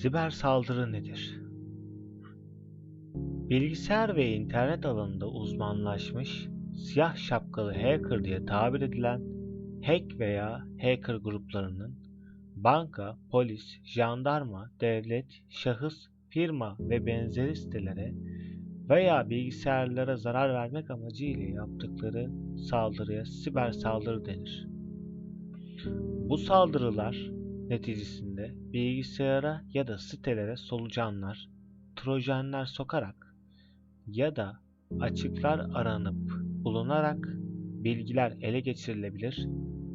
Siber saldırı nedir? Bilgisayar ve internet alanında uzmanlaşmış, siyah şapkalı hacker diye tabir edilen hack veya hacker gruplarının banka, polis, jandarma, devlet, şahıs, firma ve benzeri sitelere veya bilgisayarlara zarar vermek amacıyla yaptıkları saldırıya siber saldırı denir. Bu saldırılar neticesinde bilgisayara ya da sitelere solucanlar, trojanlar sokarak ya da açıklar aranıp bulunarak bilgiler ele geçirilebilir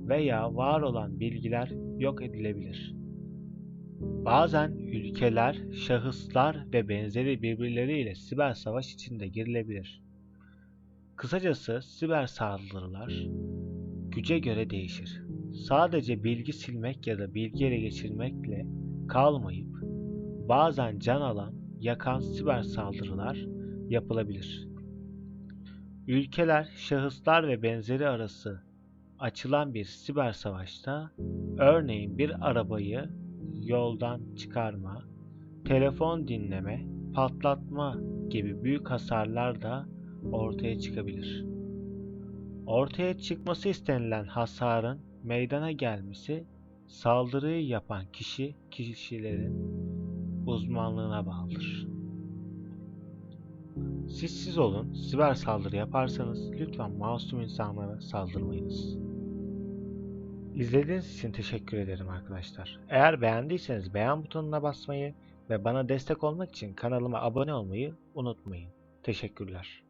veya var olan bilgiler yok edilebilir. Bazen ülkeler, şahıslar ve benzeri birbirleriyle siber savaş içinde girilebilir. Kısacası siber saldırılar güce göre değişir. Sadece bilgi silmek ya da bilgi ele geçirmekle kalmayıp bazen can alan, yakan siber saldırılar yapılabilir. Ülkeler, şahıslar ve benzeri arası açılan bir siber savaşta örneğin bir arabayı yoldan çıkarma, telefon dinleme, patlatma gibi büyük hasarlar da ortaya çıkabilir. Ortaya çıkması istenilen hasarın meydana gelmesi saldırıyı yapan kişi kişilerin uzmanlığına bağlıdır. Siz siz olun, siber saldırı yaparsanız lütfen masum insanlara saldırmayınız. İzlediğiniz için teşekkür ederim arkadaşlar. Eğer beğendiyseniz beğen butonuna basmayı ve bana destek olmak için kanalıma abone olmayı unutmayın. Teşekkürler.